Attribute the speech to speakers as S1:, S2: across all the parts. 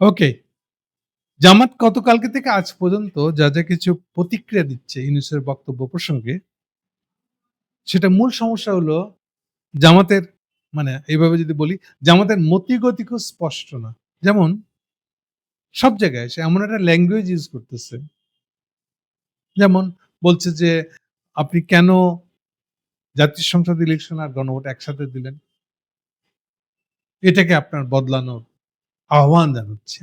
S1: ওকে। জামাত গতকালকে থেকে আজ পর্যন্ত যা যা কিছু প্রতিক্রিয়া দিচ্ছে ইউনুসের বক্তব্য প্রসঙ্গে, সেটা মূল সমস্যা হলো জামাতের মানে এইভাবে যদি বলি, জামাতের মতিগতি খুব স্পষ্ট না। যেমন, সব জায়গায় সে এমন একটা ল্যাঙ্গুয়েজ ইউজ করতেছে। যেমন, বলছে যে, আপনি কেন জাতীয় সংসদ ইলেকশন আর গণভোট একসাথে দিলেন? এটাকে আপনার বদলানোর আহ্বান জানাচ্ছে।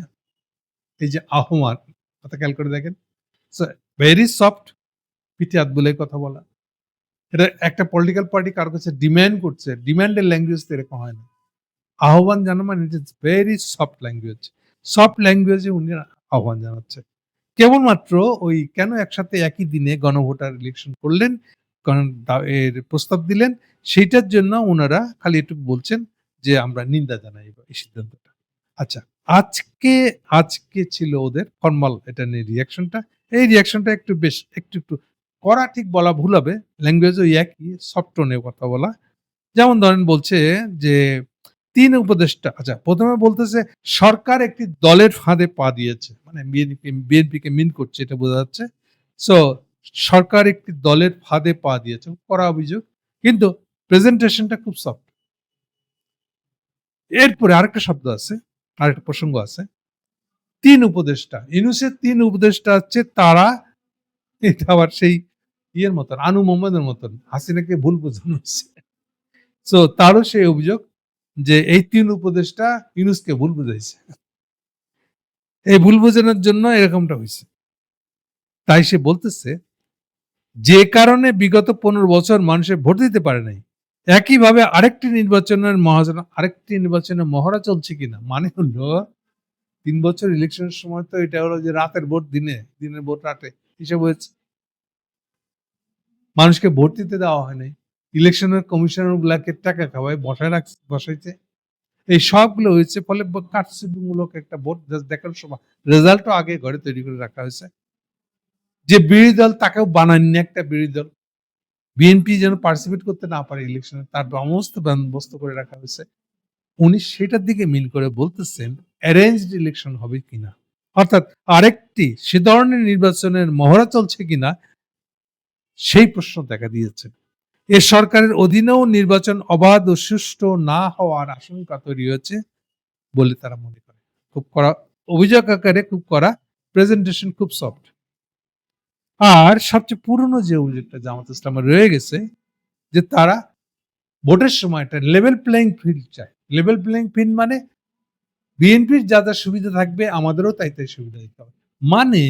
S1: এই যে আহ্বান, কথা খেয়াল করে দেখেন। ভেরি সফট পিঠে বলে কথা বলা। এটা একটা পলিটিক্যাল পার্টি কারও কাছে ডিম্যান্ড করছে ডিম্যান্ডের ল্যাঙ্গুয়েজ তো এরকম হয় না। আহ্বান জানা মানে it is very soft language soft ল্যাঙ্গুয়েজে উনি আহ্বান জানাচ্ছে। কেবলমাত্র ওই কেন একসাথে একই দিনে গণভোটার ইলেকশন করলেন এর প্রস্তাব দিলেন, সেইটার জন্য ওনারা খালি একটু বলছেন যে আমরা নিন্দা জানাই এই সিদ্ধান্তটা। আচ্ছা আজকে আজকে ছিল ওদের ফর্মাল এটা নিয়ে রিয়াকশনটা এই রিয়াকশনটা একটু বেশ, একটু একটু করা ঠিক বলা ভুল হবে ল্যাঙ্গুয়েজ ওই একই সফট টোনে কথা বলা। যেমন ধরেন বলছে যে, তিন উপদেষ্টা আচ্ছা প্রথমে বলতেছে, সরকার একটি দলের ফাঁদে পা দিয়েছে মানে বিএনপি বিএনপিকে মিন করছে, এটা বোঝা যাচ্ছে। সো সরকার একটি দলের ফাঁদে পা দিয়েছে করা অভিযোগ, কিন্তু প্রেজেন্টেশনটা খুব সফট এরপরে আরেকটা শব্দ আছে আরেকটা প্রসঙ্গ আছে। তিন উপদেষ্টা ইনুসের তিন উপদেষ্টা হচ্ছে তারা। এটা আবার সেই ইয়ের মতন, আনু মোহাম্মদের মতন, হাসিনাকে ভুল বোঝানো হচ্ছে সো তারও সেই অভিযোগ যে এই তিন উপদেষ্টা ইউনুসকে ভুল বুঝাইছে। এই ভুল বোঝানোর জন্য এরকমটা হয়েছে। তাই সে বলতেছে, যে কারণে বিগত পনেরো বছর মানুষের ভোট দিতে পারে নাই একইভাবে আরেকটি নির্বাচনের মহাজন, আরেকটি নির্বাচনের মহড়া চলছে কিনা? মানে হলো, তিন বছর ইলেকশনের সময় তো এটা হলো যে রাতের ভোট দিনে, দিনের ভোট রাতে হিসেব হয়েছে। মানুষকে ভোট দিতে দেওয়া হয় নাই। ইলেকশনের কমিশনার গুলাকে টাকা খাওয়ায়, বসায় রাখছে বসাইছে। এই সবগুলো হয়েছে ফলে কাটসিমূলক একটা ভোট দেখার সময় রেজাল্টও আগে ঘরে তৈরি করে রাখা হয়েছে। যে বিরোধী দল তাকেও বানাননি একটা বিরোধী দল। বিএনপি যেন পার্টিসিপেট করতে না পারে ইলেকশনে তার সমস্ত বন্দোবস্ত করে রাখা হয়েছে। উনি সেটার দিকে মিল করে বলতেছেন অ্যারেঞ্জড ইলেকশন হবে কিনা। অর্থাৎ আরেকটি সে ধরনের নির্বাচনের মহড়া চলছে কিনা, সেই প্রশ্ন দেখা দিয়েছে। এ সরকারের অধীনেও নির্বাচন অবাধ ও সুষ্ঠু না হওয়ার আশঙ্কা তৈরি হয়েছে বলে তারা মনে করে। খুব করা অভিযোগ আকারে খুব করা প্রেজেন্টেশন খুব সফট আর সবচেয়ে পুরনো যে অভিযোগটা জামাত ইসলামের রয়ে গেছে, যে তারা ভোটের সময় একটা লেভেল প্লেইং ফিল্ড চায়। লেভেল প্লেইং ফিল্ড মানে বিএনপির যা যা সুবিধা থাকবে আমাদেরও তাই তাই সুবিধা দিতে হবে। মানে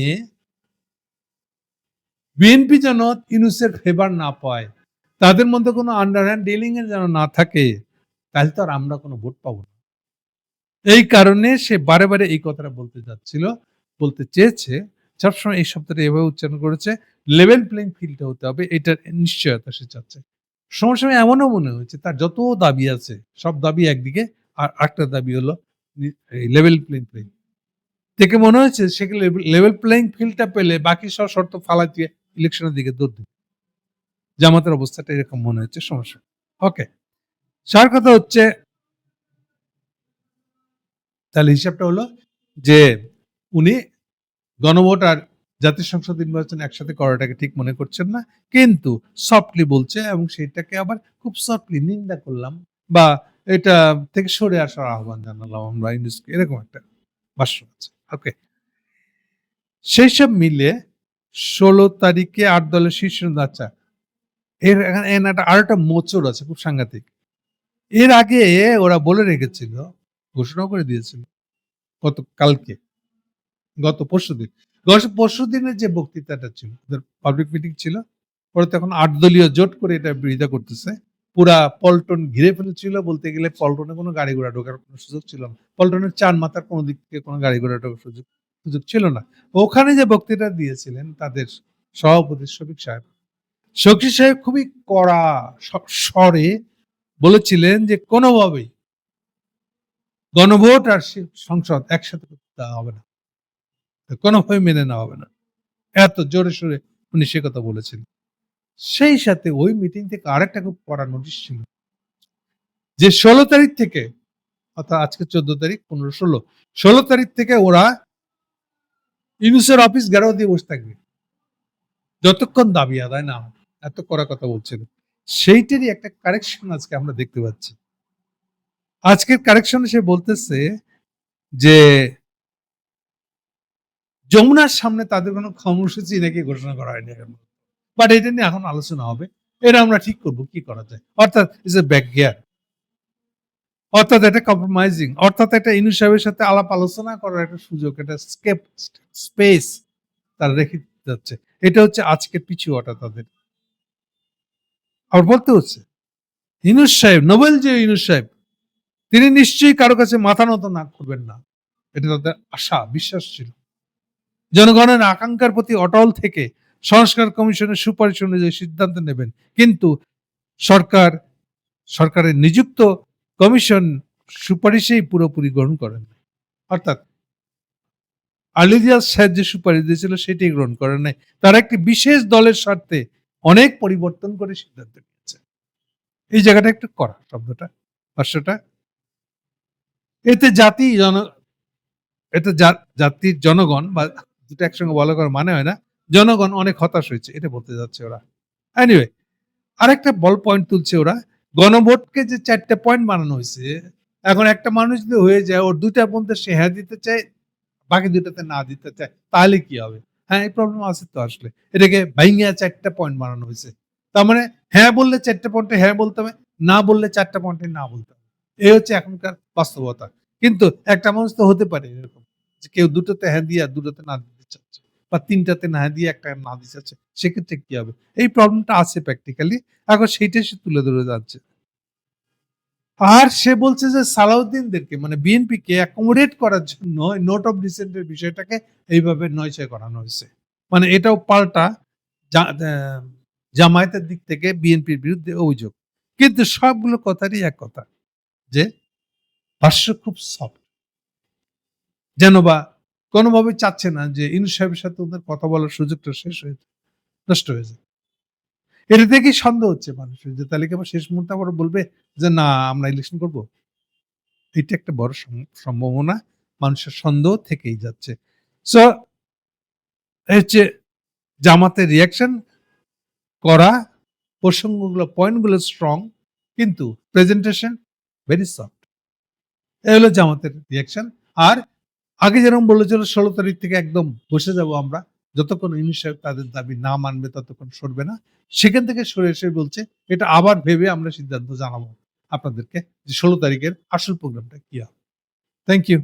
S1: বিএনপি যেন ইনুসের ফেভার না পায়, তাদের মধ্যে কোনো আন্ডারহ্যান্ড ডিলিং এর যেন না থাকে, তাহলে তো আর আমরা কোনো ভোট পাবো না। এই কারণে সে বারে বারে এই কথাটা বলতে যাচ্ছিল, বলতে চেয়েছে সবসময় এই শব্দটা এভাবে উচ্চারণ করেছে লেভেল প্লেইং ফিল্ডটা হতে হবে, এটার নিশ্চয়তা সে চাচ্ছে। সময় সময় এমনও মনে হয়েছে, তার যত দাবি আছে, সব দাবি একদিকে, আর একটা দাবি হলো লেভেল প্লেইং ফিল্ড থেকে মনে হয়েছে সেখানে লেভেল প্লেইং ফিল্ডটা পেলে বাকি সব শর্ত ফালা দিয়ে ইলেকশনের দিকে দৌড় দিবে। জামাতের অবস্থাটা এরকম মনে হচ্ছে সমস্যা ওকে সার কথা হচ্ছে, তাহলে হিসাবটা হলো যে উনি গণভোট আর জাতীয় সংসদ নির্বাচন একসাথে করাটাকে ঠিক মনে করছেন না। কিন্তু সফটলি বলছে এবং সেটাকে আবার খুব সফটলি নিন্দা করলাম বা এটা থেকে সরে আসার আহ্বান জানালাম আমরা ইন্ডাস্ট্রি এরকম একটা ভাষ্য আছে। ওকে সেই সব মিলে ষোলো তারিখে আট দলের শীর্ষ আচ্ছা এর এখানে একটা আর একটা মোচড় আছে খুব সাংঘাতিক। এর আগে ওরা বলে রেখেছিল ঘোষণা করে দিয়েছিল গত কালকে গত পরশু দিন। গত পরশু দিনের যে বক্তৃতাটা ছিল, ওদের পাবলিক মিটিং ছিল, ওরা তখন আট দলীয় জোট করে এটা বিরোধিতা করতেছে। পুরা পল্টন ঘিরে ফেলেছিল বলতে গেলে পল্টনে কোনো গাড়ি ঘোড়া ঢোকার কোনো সুযোগ ছিল না। পল্টনের চার মাথার কোনো দিক থেকে কোনো গাড়ি ঘোড়া ঢোকার সুযোগ সুযোগ ছিল না। ওখানে যে বক্তৃতা দিয়েছিলেন তাদের সভাপতি শফিক সাহেব শফিক সাহেব খুবই কড়া স্বরে বলেছিলেন যে কোনোভাবেই গণভোট আর সংসদ একসাথে করতে হবে না। কোনোভাবে মেনে নেওয়া হবে না। এত জোরে সোরে উনি সে কথা বলেছেন। সেই সাথে ওই মিটিং থেকে আরেকটা খুব কড়া নোটিশ ছিল। যে ষোলো তারিখ থেকে, অর্থাৎ আজকে চোদ্দ তারিখ, পনেরো, ষোলো ষোলো তারিখ থেকে ওরা ইউনুসের অফিস ঘেরাও দিয়ে বসে থাকবে। যতক্ষণ দাবি আদায় না এত করা কথা বলছিল সেইটারই একটা কারেকশন আজকে আমরা দেখতে পাচ্ছি। আজকের কারেকশনে সে বলতেছে যে যমুনার সামনে তাদের কোনো কর্মসূচি নাকি ঘোষণা করা হয়নি এখন। বাট এটা নিয়ে এখন আলোচনা হবে। এটা আমরা ঠিক করব কি করা যায়। অর্থাৎ ইজ এ ব্যাক গিয়ার অর্থাৎ এটা কম্প্রোমাইজিং অর্থাৎ একটা ইনু সাহেবের সাথে আলাপ আলোচনা করার একটা সুযোগ, একটা স্কেপ স্পেস তারা রেখে যাচ্ছে। এটা হচ্ছে আজকের পিছু ওটা তাদের। আবার বলতে হচ্ছে ইনুস সাহেব নোবেল যে ইনুস সাহেব, তিনি নিশ্চয়ই কারও কাছে মাথা নত না করবেন না। এটা তাদের আশা, বিশ্বাস ছিল। জনগণের আকাঙ্ক্ষার প্রতি অটল থেকে সংস্কার কমিশনের সুপারিশ অনুযায়ী সিদ্ধান্ত নেবেন। কিন্তু সরকার, সরকারের নিযুক্ত কমিশন সুপারিশেই পুরোপুরি গ্রহণ করেন অর্থাৎ আলিদিয়াস সাহেব যে সুপারিশ দিয়েছিল সেটাই গ্রহণ করেন নাই। তারা একটি বিশেষ দলের স্বার্থে অনেক পরিবর্তন করে সিদ্ধান্ত নিয়েছে। এই জায়গাটা একটু করা শব্দটা, ভাষ্যটা। এতে জাতি জন, এতে জাতির জনগণ বা দুটো একসঙ্গে বলা করার মানে হয় না। জনগণ অনেক হতাশ হয়েছে, এটা বলতে যাচ্ছে ওরা। এনিওয়ে আরেকটা বল পয়েন্ট তুলছে ওরা। গণভোটকে যে চারটে পয়েন্ট বানানো হয়েছে, এখন একটা মানুষ যদি হয়ে যায়, ওর দুইটা পর্যন্ত সে হ্যাঁ দিতে চায়, বাকি দুটাতে না দিতে চায়, তাহলে কি হবে? হ্যাঁ এই প্রবলেম আছে তো আসলে। এটাকে ভাইঙ্গা চারটা পয়েন্ট বানানো হয়েছে। তার মানে হ্যাঁ বললে চারটা পয়েন্টে হ্যাঁ বলতে হবে, না বললে চারটা পয়েন্টে না বলতে হবে। এই হচ্ছে এখনকার বাস্তবতা। কিন্তু একটা মানুষ তো হতে পারে এরকম কেউ দুটোতে হ্যাঁ দিয়ে আর দুটোতে না বা তিনটাতে না দিয়ে একটা না দিতে চাচ্ছে সেক্ষেত্রে কি হবে? এই প্রবলেমটা আছে প্র্যাকটিক্যালি এখন সেইটাই সে তুলে ধরে যাচ্ছে। আর সে বলছে যে সালাউদ্দিনদেরকে মানে বিএনপি কে অ্যাকোমোডেট করার জন্য নোট অফ ডিসেন্টের বিষয়টাকে এইভাবে নয়ছয় করানো হয়েছে। মানে এটাও পাল্টা জামায়াতের দিক থেকে বিএনপির বিরুদ্ধে অভিযোগ। কিন্তু সবগুলো কথারই এক কথা, যে ভাষ্য খুব সফট যেন বা কোনোভাবে চাচ্ছে না যে ইনু সাহেবের সাথে ওদের কথা বলার সুযোগটা শেষ হয়ে যায়, নষ্ট হয়ে যায়। এটা দেখেই সন্দেহ হচ্ছে মানুষের যে তাহলে কি আবার শেষ মুহূর্তে আবার বলবে যে না আমরা ইলেকশন করব? এটা একটা বড় সম্ভাবনা মানুষের সন্দেহ থেকেই যাচ্ছে। সো হচ্ছে জামাতের রিয়াকশন করা প্রসঙ্গগুলো পয়েন্টগুলো স্ট্রং কিন্তু প্রেজেন্টেশন ভেরি সফট এই হলো জামাতের রিয়াকশন আর আগে যেরকম বলেছিল, ষোলো তারিখ থেকে একদম বসে যাব আমরা। যতক্ষণ ইউনিট সাহেব তাদের দাবি না মানবে, ততক্ষণ সরবে না। সেখান থেকে সরে এসে বলছে, এটা আবার ভেবে আমরা সিদ্ধান্ত জানাব আপনাদেরকে যে ষোলো তারিখের আসল প্রোগ্রামটা কি হবে। Thank you